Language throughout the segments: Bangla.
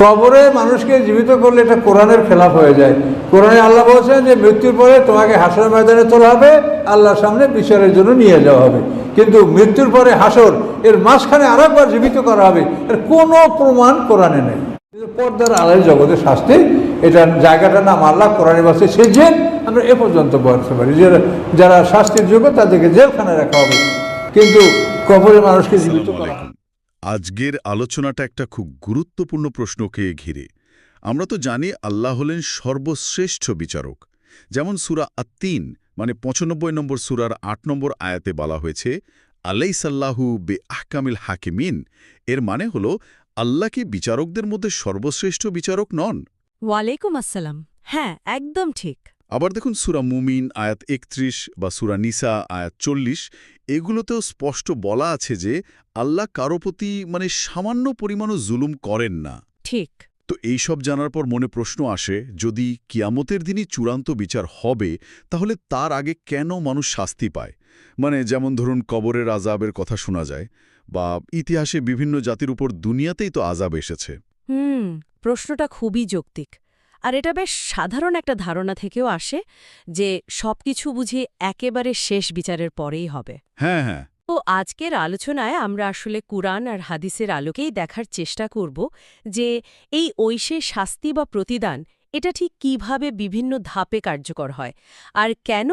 কবরে মানুষকে জীবিত করলে এটা কোরআনের খেলাফ হয়ে যায়। কোরআনে আল্লাহ বলছেন যে, মৃত্যুর পরে তোমাকে হাসর ময়দানে তোলা হবে, আল্লাহর সামনে বিচারের জন্য নিয়ে যাওয়া হবে। কিন্তু মৃত্যুর পরে হাসর, এর মাঝখানে আরেকবার জীবিত করা হবে, এর কোনো প্রমাণ কোরআনে নেই। পর্দার আলাই জগতের শাস্তি এটা জায়গাটার নাম আল্লাহ কোরআনের বাসে সে জেল আমরা এ পর্যন্ত বলতে পারি যে, যারা শাস্তির যোগ্য তাদেরকে জেলখানায় রাখা হবে। কিন্তু কবরে মানুষকে জীবিত করা। আজকের আলোচনাটা একটা খুব গুরুত্বপূর্ণ প্রশ্নকে ঘিরে। আমরা তো জানি আল্লাহ হলেন সর্বশ্রেষ্ঠ বিচারক। যেমন সুরা আত্তিন মানে পঁচানব্বই নম্বর সুরার আট নম্বর আয়াতে বলা হয়েছে আলাই সাল্লাহু বে আহকামিল হাকিমিন। এর মানে হল আল্লাহ কি বিচারকদের মধ্যে সর্বশ্রেষ্ঠ বিচারক নন? ওয়ালাইকুম আসসালাম। হ্যাঁ একদম ঠিক। আবার দেখুন সুরা মুমিন আয়াত একত্রিশ বা সুরা নিসা আয়াত চল্লিশ এগুলোতেও স্পষ্ট বলা আছে যে আল্লাহ কারও প্রতি মানে সামান্য পরিমাণও জুলুম করেন না। ঠিক। তো এই সব জানার পর মনে প্রশ্ন আসে যদি কিয়ামতের দিনই চূড়ান্ত বিচার হবে তাহলে তার আগে কেন মানুষ শাস্তি পায়? মানে যেমন ধরুন কবরের আজাবের কথা শোনা যায় বা ইতিহাসে বিভিন্ন জাতির উপর দুনিয়াতেই তো আজাব এসেছে। হুম প্রশ্নটা খুবই যৌক্তিক। আর এটা বেশ সাধারণ একটা ধারণা থেকেও আসে যে সবকিছু বুঝি একেবারে শেষ বিচারের পরেই হবে। হ্যাঁ হ্যাঁ। তো আজকের আলোচনায় আমরা আসলে কুরআন আর হাদিসের আলোকেই দেখার চেষ্টা করব যে এই ঐশে শাস্তি বা প্রতিদান এটা ঠিক কীভাবে বিভিন্ন ধাপে কার্যকর হয়? আর কেন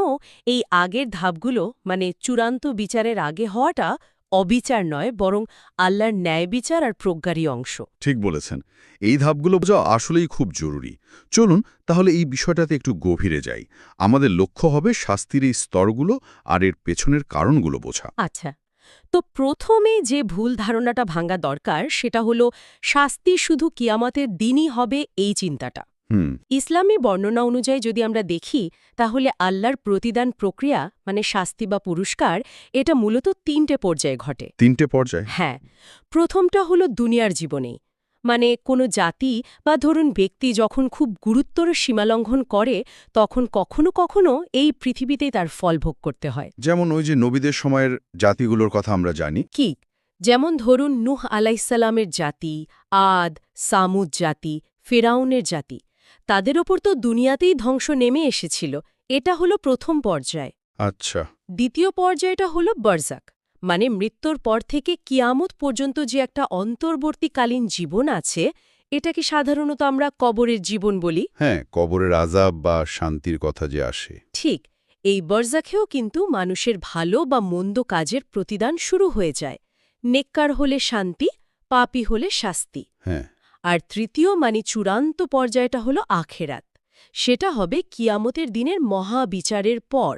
এই আগের ধাপগুলো মানে চূড়ান্ত বিচারের আগে হওয়াটা অবিচার নয় বরং আল্লাহর ন্যায় বিচার আর প্রজ্ঞারই অংশ। ঠিক বলেছেন। এই ধাপগুলো বোঝা আসলেই খুব জরুরি। চলুন তাহলে এই বিষয়টাতে একটু গভীরে যাই। আমাদের লক্ষ্য হবে শাস্তির এই স্তরগুলো আর এর পেছনের কারণগুলো বোঝা। আচ্ছা। তো প্রথমে যে ভুল ধারণাটা ভাঙা দরকার সেটা হলো শাস্তি শুধু কিয়ামতের দিনই হবে এই চিন্তাটা। ইসলামী বর্ণনা অনুযায়ী যদি আমরা দেখি তাহলে আল্লাহর প্রতিদান প্রক্রিয়া মানে শাস্তি বা পুরস্কার এটা মূলত তিনটে পর্যায়ে ঘটে। তিনটে পর্যায়ে? হ্যাঁ। প্রথমটা হলো দুনিয়ার জীবনে। মানে কোনো জাতি বা ধরুন ব্যক্তি যখন খুব গুরুত্বর সীমালঙ্ঘন করে তখন কখনো কখনো এই পৃথিবীতেই তার ফল ভোগ করতে হয়। যেমন ওই যে নবীদের সময়ের জাতিগুলোর কথা আমরা জানি। কি? যেমন ধরুন নুহ আলাইসাল্লামের জাতি আদ সামুদ জাতি ফেরাউনের জাতি। তাদের ওপর তো দুনিয়াতেই ধ্বংস নেমে এসেছিল। এটা হলো প্রথম পর্যায়। আচ্ছা। দ্বিতীয় পর্যায়টা হলো বরজাক মানে মৃত্যুর পর থেকে কিয়ামত পর্যন্ত যে একটা অন্তর্বর্তীকালীন জীবন আছে এটাকে সাধারণত আমরা কবরের জীবন বলি। হ্যাঁ কবরের আজাব বা শান্তির কথা যে আসে। ঠিক এই বরজাখেও কিন্তু মানুষের ভালো বা মন্দ কাজের প্রতিদান শুরু হয়ে যায়। নেককার হলে শান্তি পাপি হলে শাস্তি। হ্যাঁ। আর তৃতীয় মানে চূড়ান্ত পর্যায়টা হলো আখেরাত। সেটা হবে কিয়ামতের দিনের মহাবিচারের পর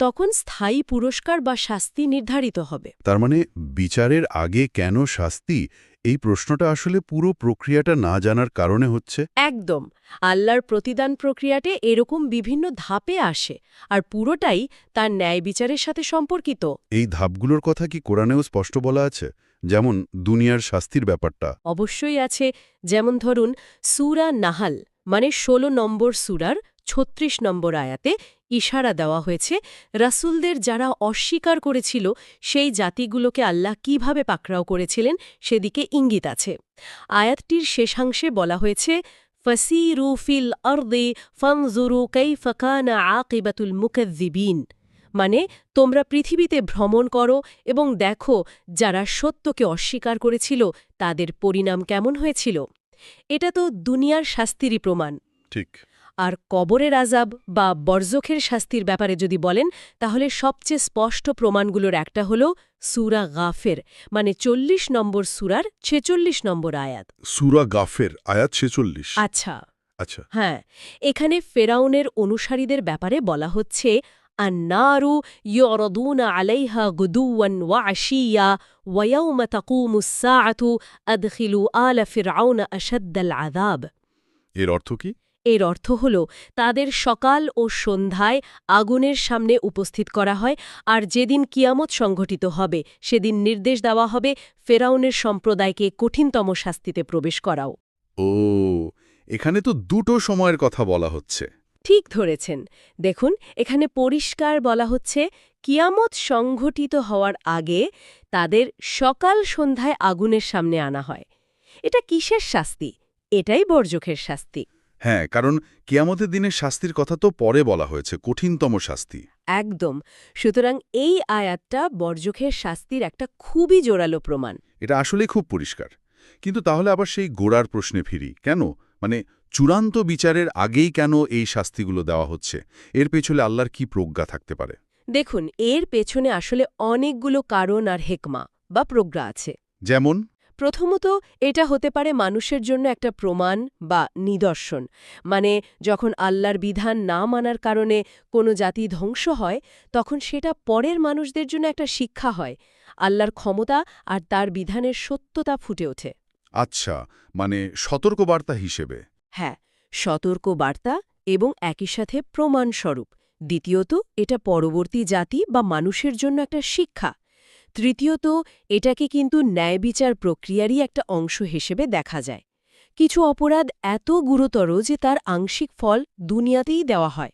তখন স্থায়ী পুরস্কার বা শাস্তি নির্ধারিত হবে। তার মানে বিচারের আগে কেন শাস্তি? এই প্রশ্নটা আসলে পুরো প্রক্রিয়াটা না জানার কারণে হচ্ছে। একদম। আল্লাহর প্রতিদান প্রক্রিয়াতে এরকম বিভিন্ন ধাপে আসে আর পুরোটাই তার ন্যায় বিচারের সাথে সম্পর্কিত। এই ধাপগুলোর কথা কি কোরআনেও স্পষ্ট বলা আছে? যেমন দুনিয়ার শাস্তির ব্যাপারটা। অবশ্যই আছে, যেমন ধরুন, সুরা নাহাল মানে ১৬ নম্বর সুরার ছত্রিশ নম্বর আয়াতে ইশারা দেওয়া হয়েছে, রাসুলদের যারা অস্বীকার করেছিল, সেই জাতিগুলোকে আল্লাহ কীভাবে পাকড়াও করেছিলেন, সেদিকে ইঙ্গিত আছে। আয়াতটির শেষাংশে বলা হয়েছে, ফসিরু ফিল আর্দে ফনজুরু কৈফকানা আকিবাতুল মুকদ্দিবিন মানে তোমরা পৃথিবীতে ভ্রমণ করো এবং দেখো যারা সত্যকে অস্বীকার করেছিল তাদের পরিণাম কেমন হয়েছিল। এটা তো দুনিয়ার শাস্তিরই প্রমাণ। ঠিক। আর কবরের আজাব বা বর্জখের শাস্তির ব্যাপারে যদি বলেন তাহলে সবচেয়ে স্পষ্ট প্রমাণগুলোর একটা হল সুরা গাফের মানে চল্লিশ নম্বর সুরার ছেচল্লিশ নম্বর আয়াত। সুরা গাফের আয়াত ছেচল্লিশ? আচ্ছা। আচ্ছা। হ্যাঁ এখানে ফেরাউনের অনুসারীদের ব্যাপারে বলা হচ্ছে ইয়রদুনা আলাইহা গুদুওয়ান ওয়া আশিয়া ওয়ায়াউমা তাকুমুস সাআতু আদখিলু আলা ফিরআউনা আশাদ্দাল আযাব এর অর্থ কি? এর অর্থ হল তাদের সকাল ও সন্ধ্যায় আগুনের সামনে উপস্থিত করা হয় আর যেদিন কিয়ামত সংঘটিত হবে সেদিন নির্দেশ দেওয়া হবে ফেরাউনের সম্প্রদায়কে কঠিনতম শাস্তিতে প্রবেশ করাও। ও এখানে তো দুটো সময়ের কথা বলা হচ্ছে। ঠিক ধরেছেন। দেখুন এখানে পরিষ্কার বলা হচ্ছে কিয়ামত সংঘটিত হওয়ার আগে তাদের সকাল সন্ধ্যায় আগুনের সামনে আনা হয়। এটা কিসের শাস্তি? এটাই বর্জখের শাস্তি। হ্যাঁ কারণ কিয়ামতের দিনের শাস্তির কথা তো পরে বলা হয়েছে কঠিনতম শাস্তি। একদম। সুতরাং এই আয়াতটা বর্জখের শাস্তির একটা খুবই জোরালো প্রমাণ। এটা আসলেই খুব পরিষ্কার। কিন্তু তাহলে আবার সেই গোড়ার প্রশ্নে ফিরি। কেন? মানে চূড়ান্ত বিচারের আগেই কেন এই শাস্তিগুলো দেওয়া হচ্ছে? এর পেছনে আল্লাহর কি প্রজ্ঞা থাকতে পারে? দেখুন এর পেছনে আসলে অনেকগুলো কারণ আর হেকমা বা প্রজ্ঞা আছে। যেমন? প্রথমত এটা হতে পারে মানুষের জন্য একটা প্রমাণ বা নিদর্শন। মানে যখন আল্লাহর বিধান না মানার কারণে কোনো জাতি ধ্বংস হয় তখন সেটা পরের মানুষদের জন্য একটা শিক্ষা হয়। আল্লাহর ক্ষমতা আর তার বিধানের সত্যতা ফুটে ওঠে। আচ্ছা মানে সতর্কবার্তা হিসেবে। হ্যাঁ সতর্ক বার্তা এবং একই সাথে প্রমাণস্বরূপ। দ্বিতীয়ত, এটা পরবর্তী জাতি বা মানুষের জন্য একটা শিক্ষা। তৃতীয়ত, এটাকে কিন্তু ন্যায়বিচার প্রক্রিয়ারই একটা অংশ হিসেবে দেখা যায়। কিছু অপরাধ এত গুরুতর যে তার আংশিক ফল দুনিয়াতেই দেওয়া হয়।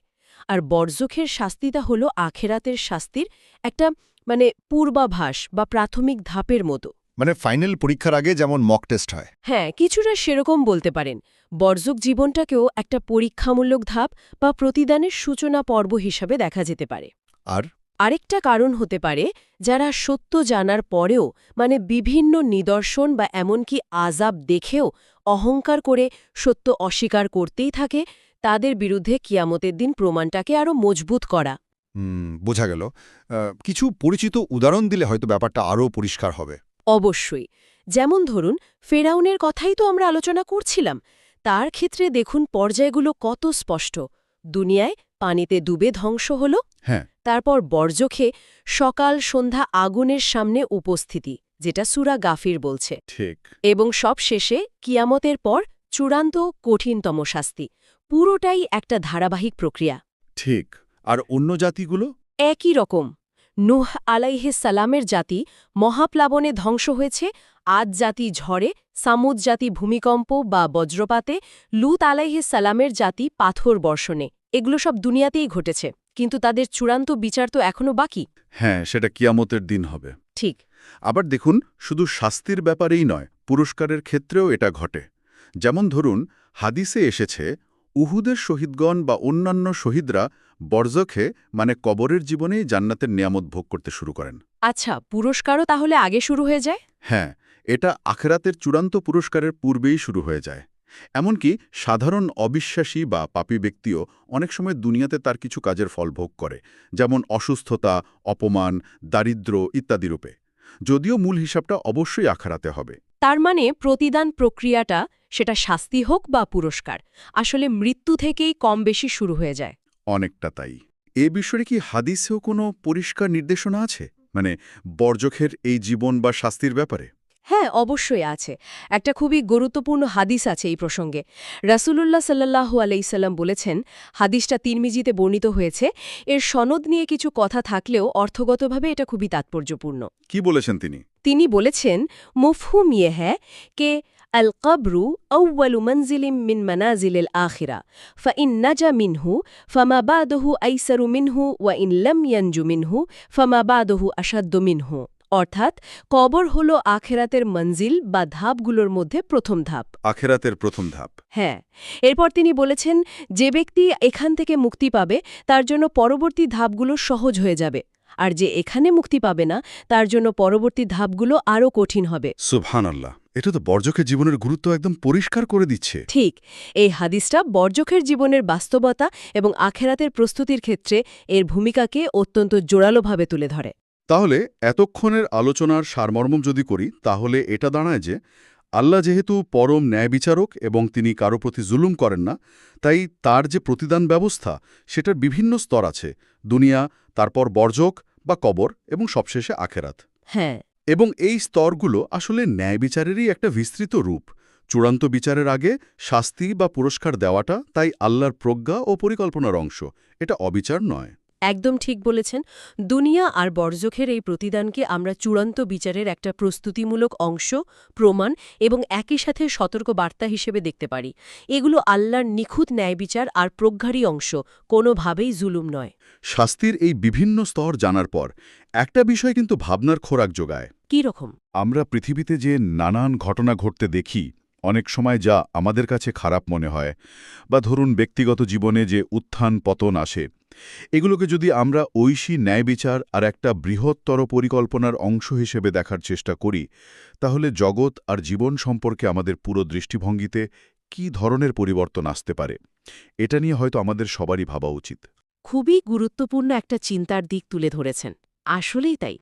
আর বর্জখের শাস্তিটা হল আখেরাতের শাস্তির একটা মানে পূর্বাভাস বা প্রাথমিক ধাপের মতো। মানে ফাইনাল পরীক্ষার আগে যেমন মক টেস্ট হয়। হ্যাঁ কিছুটা সেরকম বলতে পারেন। বর্জক জীবনটাকেও একটা পরীক্ষামূলক ধাপ বা প্রতিদানের সূচনা পর্ব হিসাবে দেখা যেতে পারে। আর? আরেকটা কারণ হতে পারে যারা সত্য জানার পরেও মানে বিভিন্ন নিদর্শন বা এমনকি আজাব দেখেও অহংকার করে সত্য অস্বীকার করতেই থাকে তাদের বিরুদ্ধে কিয়ামতের দিন প্রমাণটাকে আরও মজবুত করা। বোঝা গেল। কিছু পরিচিত উদাহরণ দিলে হয়তো ব্যাপারটা আরও পরিষ্কার হবে। অবশ্যই। যেমন ধরুন ফেরাউনের কথাই তো আমরা আলোচনা করছিলাম। তার ক্ষেত্রে দেখুন পর্যায়গুলো কত স্পষ্ট। দুনিয়ায় পানিতে ডুবে ধ্বংস হল হ্যাঁ। তারপর বর্জখে সকাল সন্ধ্যা আগুনের সামনে উপস্থিতি যেটা সুরা গাফির বলছে। ঠিক। এবং সব শেষে কিয়ামতের পর চূড়ান্ত কঠিনতম শাস্তি। পুরোটাই একটা ধারাবাহিক প্রক্রিয়া। ঠিক। আর অন্য জাতিগুলো? একই রকম। নুহ আলাইহে সালামের জাতি মহাপ্লাবনে ধ্বংস হয়েছে আদ জাতি ঝড়ে সামুদ জাতি ভূমিকম্প বা বজ্রপাতে লুত আলাইহে সালামের জাতি পাথর বর্ষণে। এগুলো সব দুনিয়াতেই ঘটেছে কিন্তু তাদের চূড়ান্ত বিচার তো এখনও বাকি। হ্যাঁ সেটা কিয়ামতের দিন হবে। ঠিক। আবার দেখুন শুধু শাস্তির ব্যাপারেই নয় পুরস্কারের ক্ষেত্রেও এটা ঘটে। যেমন ধরুন হাদিসে এসেছে উহুদের শহীদগণ বা অন্যান্য শহীদরা বর্জখে মানে কবরের জীবনেই জান্নাতের নিয়ামত ভোগ করতে শুরু করেন। আচ্ছা পুরস্কারও তাহলে আগে শুরু হয়ে যায়? হ্যাঁ এটা আখেরাতের চূড়ান্ত পুরস্কারের পূর্বেই শুরু হয়ে যায়। এমনকি সাধারণ অবিশ্বাসী বা পাপী ব্যক্তিও অনেক সময় দুনিয়াতে তার কিছু কাজের ফল ভোগ করে যেমন অসুস্থতা অপমান দারিদ্র্য ইত্যাদি রূপে। যদিও মূল হিসাবটা অবশ্যই আখারাতে হবে। তার মানে প্রতিদান প্রক্রিয়াটা সেটা শাস্তি হোক বা পুরস্কার আসলে মৃত্যু থেকেই কম বেশি শুরু হয়ে যায়। অনেকটা তাই। এ বিষয়ে কি হাদিসেও কোনো পরিষ্কার নির্দেশনা আছে? মানে বর্জখের এই জীবন বা শাস্তির ব্যাপারে? হ্যাঁ অবশ্যই আছে। একটা খুবই গুরুত্বপূর্ণ হাদিস আছে এই প্রসঙ্গে। রাসূলুল্লাহ সাল্লাহু আলাইসাল্লাম বলেছেন হাদিসটা তিরমিজিতে বর্ণিত হয়েছে। এর সনদ নিয়ে কিছু কথা থাকলেও অর্থগতভাবে এটা খুবই তাৎপর্যপূর্ণ। কি বলেছেন তিনি? তিনি বলেছেন মুফহুম ইয়ে হ্যাঁ কে আল কবরু আউ্বালু মঞ্জিলিম মিন মনাজিল আখিরা ফইন নাজা মিনহু ফমা বাদহু আইসারু মিনহু ওয়া ইন লম ইয়ানজু মিনহু ফমা বাদহু আসাদ্দ মিনহু। অর্থাৎ কবর হল আখেরাতের মঞ্জিল বা ধাপগুলোর মধ্যে প্রথম ধাপ। আখেরাতের প্রথম ধাপ। হ্যাঁ এরপর তিনি বলেছেন যে ব্যক্তি এখান থেকে মুক্তি পাবে তার জন্য পরবর্তী ধাপগুলো সহজ হয়ে যাবে। আর যে এখানে মুক্তি পাবে না তার জন্য পরবর্তী ধাপগুলো আরও কঠিন হবে। সুবহান আল্লাহ এটা তো বর্জখের জীবনের গুরুত্ব একদম পরিষ্কার করে দিচ্ছে। ঠিক এই হাদিসটা বর্জকের জীবনের বাস্তবতা এবং আখেরাতের প্রস্তুতির ক্ষেত্রে এর ভূমিকাকে অত্যন্ত জোরালোভাবে তুলে ধরে। তাহলে এতক্ষণের আলোচনার সারমর্ম যদি করি তাহলে এটা দাঁড়ায় যে আল্লাহ যেহেতু পরম ন্যায় বিচারক এবং তিনি কারও প্রতি জুলুম করেন না তাই তার যে প্রতিদান ব্যবস্থা সেটার বিভিন্ন স্তর আছে দুনিয়া তারপর বর্জক বা কবর এবং সবশেষে আখেরাত। হ্যাঁ। এবং এই স্তরগুলো আসলে ন্যায় বিচারেরই একটা বিস্তৃত রূপ। চূড়ান্ত বিচারের আগে শাস্তি বা পুরস্কার দেওয়াটা তাই আল্লাহর প্রজ্ঞা ও পরিকল্পনার অংশ এটা অবিচার নয়। একদম ঠিক বলেছেন দুনিয়া আর বর্জখের এই প্রতিদানকে আমরা চূড়ান্ত বিচারের একটা প্রস্তুতিমূলক অংশ প্রমাণ এবং একই সাথে সতর্ক বার্তা হিসেবে দেখতে পারি। এগুলো আল্লাহর নিখুঁত ন্যায় বিচার আর প্রজ্ঞারী অংশ কোনোভাবেই জুলুম নয়। শাস্তির এই বিভিন্ন স্তর জানার পর একটা বিষয় কিন্তু ভাবনার খোরাক যোগায়। কী রকম? আমরা পৃথিবীতে যে নানান ঘটনা ঘটতে দেখি অনেক সময় যা আমাদের কাছে খারাপ মনে হয় বা ধরুন ব্যক্তিগত জীবনে যে উত্থান পতন আসে, এগুলোকে যদি আমরা ঐশী ন্যায় বিচার আর একটা বৃহত্তর পরিকল্পনার অংশ হিসেবে দেখার চেষ্টা করি, তাহলে জগৎ আর জীবন সম্পর্কে আমাদের পুরো দৃষ্টিভঙ্গিতে কী ধরনের পরিবর্তন আসতে পারে? এটা নিয়ে হয়তো আমাদের সবারই ভাবা উচিত। খুবই গুরুত্বপূর্ণ একটা চিন্তার দিক তুলে ধরেছেন। আসলেই তাই।